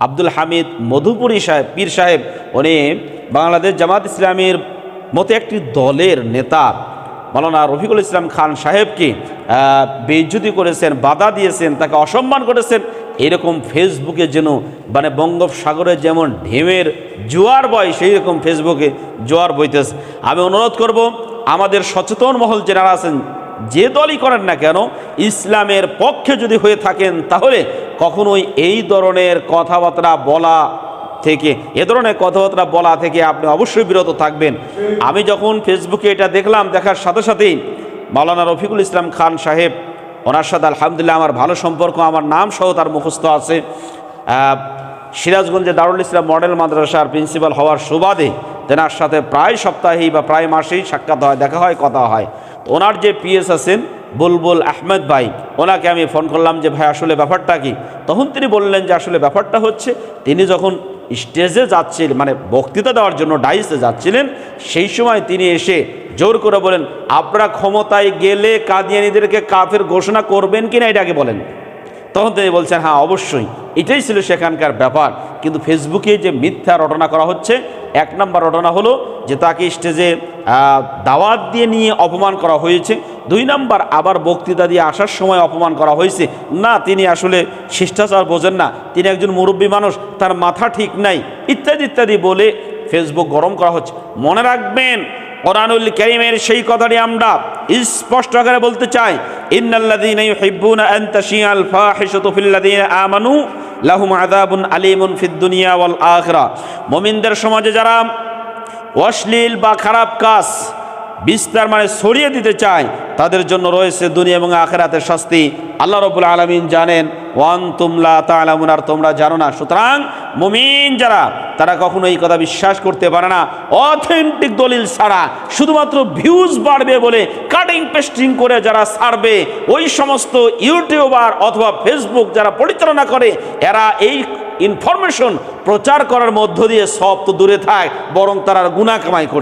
আব্দুল হামিদ মধুপুরী সাহেব পীর সাহেব উনি বাংলাদেশ জামাত ইসলামের মতো একটি দলের নেতা। মৌলানা রফিকুল ইসলাম খান সাহেবকে আহ, করেছেন বাধা দিয়েছেন তাকে অসম্মান করেছেন। এরকম ফেসবুকে যেন মানে বঙ্গোপসাগরে যেমন ঢেমের জোয়ার বয় সেই রকম ফেসবুকে জোয়ার বইতেছে। আমি অনুরোধ করব আমাদের সচেতন মহল যারা আছেন যে দলই করেন না কেন ইসলামের পক্ষে যদি হয়ে থাকেন তাহলে কখনোই এই ধরনের কথাবার্তা বলা থেকে, এ ধরনের কথাবার্তা বলা থেকে আপনি অবশ্যই বিরত থাকবেন। আমি যখন ফেসবুকে এটা দেখলাম, দেখার সাথে সাথেই মাওলানা রফিকুল ইসলাম খান সাহেব, ওনার সাথে আলহামদুলিল্লাহ আমার ভালো সম্পর্ক, আমার নাম সহ তার মুখস্থ আছে। সিরাজগঞ্জে দারুল ইসলাম মডেল মাদ্রাসার প্রিন্সিপাল হওয়ার সুবাদে তেনার সাথে প্রায় সপ্তাহেই বা প্রায় মাসেই সাক্ষাৎ হয়, দেখা হয়, কথা হয়। ওনার যে পিএস আছেন বুলবুল আহমেদ ভাই, ওনাকে আমি ফোন করলাম যে, ভাই, আসলে ব্যাপারটা কি? তখন তিনি বললেন যে, আসলে ব্যাপারটা হচ্ছে, তিনি যখন স্টেজে যাচ্ছিলেন মানে বক্তৃতা দেওয়ার জন্য ডাইসে যাচ্ছিলেন, সেই সময় তিনি এসে জোর করে বলেন, আপনারা ক্ষমতায় গেলে কাদিয়ানিদেরকে কাফের ঘোষণা করবেন কিনা আগে বলেন। তখন তিনি বলছেন হ্যাঁ অবশ্যই। এটাই ছিল সেখানকার ব্যাপার। কিন্তু ফেসবুকে যে মিথ্যা রটনা করা হচ্ছে, এক নম্বর রটনা হলো যে তাকে স্টেজে দাওয়াত দিয়ে নিয়ে অপমান করা হয়েছে। দুই নাম্বার, আবার বক্তৃতা দিয়ে আসার সময় অপমান করা হয়েছে। না, তিনি আসলে শিষ্টাচার বোঝেন না। তিনি একজন মুরব্বী মানুষ, তার মাথা ঠিক নাই, ইত্যাদি ইত্যাদি বলে ফেসবুক গরম করা হচ্ছে। মনে রাখবেন, কোরআনুল করিমের সেই কথাটি আমরা স্পষ্ট আকারে বলতে চাই। ইন্নাল্লাযীনা ইউহিব্বুনা আন তাশিয়াল ফাহিশাতু ফিল্লাযীনা আমানু লাহুম আযাবুন আলীমুন ফিদ দুনিয়া ওয়াল আখিরা। মুমিনদের সমাজে যারা অশ্লীল বা খারাপ কাজ, বিস্তার মানে ছড়িয়ে দিতে চায়, তাদের জন্য রয়েছে দুনিয়া এবং আখেরাতের শাস্তি। আল্লাহ রবুল আলমিন জানেন ওয়ান তুমলা তালামুন আর তোমরা জানো না। সুতরাং মুমিন যারা তারা কখনো এই কথা বিশ্বাস করতে পারে না। অথেন্টিক দলিল ছাড়া শুধুমাত্র ভিউজ বাড়বে বলে কাটিং পেস্টিং করে যারা সারবে ওই সমস্ত ইউটিউবার অথবা ফেসবুক যারা পরিচালনা করে, এরা এই ইনফরমেশন প্রচার করার মধ্য দিয়ে সব তো দূরে থাক, বরং তারা গুণা কামাই করে।